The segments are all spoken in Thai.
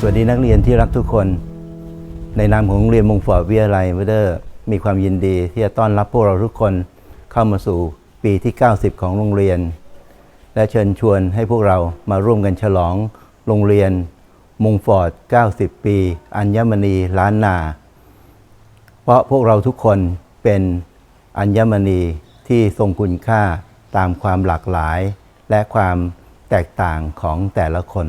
สวัสดีนักเรียนที่รักทุกคน ในนามของโรงเรียนมงฟอร์ดวิทยาลัยเวเดอร์มีความยินดีที่จะต้อนรับพวกเราทุกคนเข้ามาสู่ปีที่ 90 ของโรงเรียน และเชิญชวนให้พวกเรามาร่วมกันฉลองโรงเรียนมงฟอร์ด 90 ปี อัญมณีล้านนา เพราะพวกเราทุกคนเป็นอัญมณีที่ทรงคุณค่าตามความหลากหลาย และความแตกต่างของแต่ละคน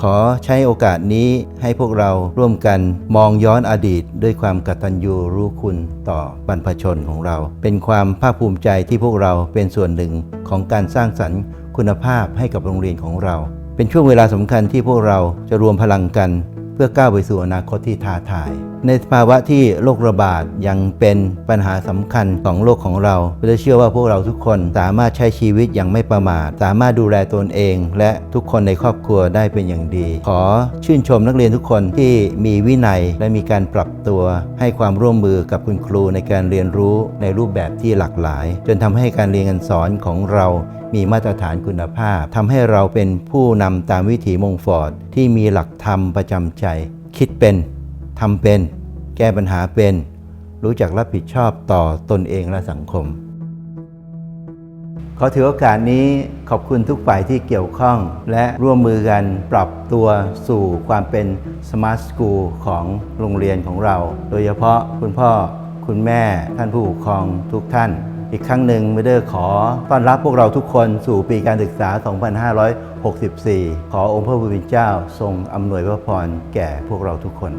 ขอใช้โอกาสนี้ให้พวกเราร่วมกันมองย้อนอดีต ด้วยความกตัญญูรู้คุณต่อบรรพชนของเรา เป็นความภาคภูมิใจที่พวกเราเป็นส่วนหนึ่งของการสร้างสรรค์คุณภาพให้กับโรงเรียนของเรา เป็นช่วงเวลาสำคัญที่พวกเราจะรวมพลังกัน เพื่อก้าวไปสู่อนาคตที่ท้าทาย ในภาวะที่โรคระบาดยังเป็นปัญหาสำคัญของโลกของเราเราเชื่อว่าพวกเราทุกคนสามารถใช้ชีวิตอย่างไม่ประมาท สามารถดูแลตนเอง และทุกคนในครอบครัวได้เป็นอย่างดี ขอชื่นชมนักเรียนทุกคนที่มีวินัยและมีการปรับตัว ให้ความร่วมมือกับคุณครูในการเรียนรู้ในรูปแบบที่หลากหลาย จนทำให้การเรียนการสอนของเรา มีมาตรฐานคุณภาพทำให้เราเป็นผู้นำตามวิถีมงฟอร์ดที่มีหลักธรรมประจำใจ คิดเป็นทำเป็น แก้ปัญหาเป็น รู้จักรับผิดชอบต่อตนเองและสังคม ขอถือโอกาสนี้ขอบคุณทุกฝ่ายที่เกี่ยวข้อง และร่วมมือกันปรับตัวสู่ความเป็น Smart School ของโรงเรียนของเรา โดยเฉพาะคุณพ่อคุณแม่ท่านผู้ปกครองทุกท่าน อีกครั้งหนึ่งมิเด้ขอต้อนรับพวกเราทุกคนสู่ปีการศึกษา 2564 ขอองค์พระผู้เป็นเจ้าทรงอำนวยพระพรแก่พวกเราทุกคน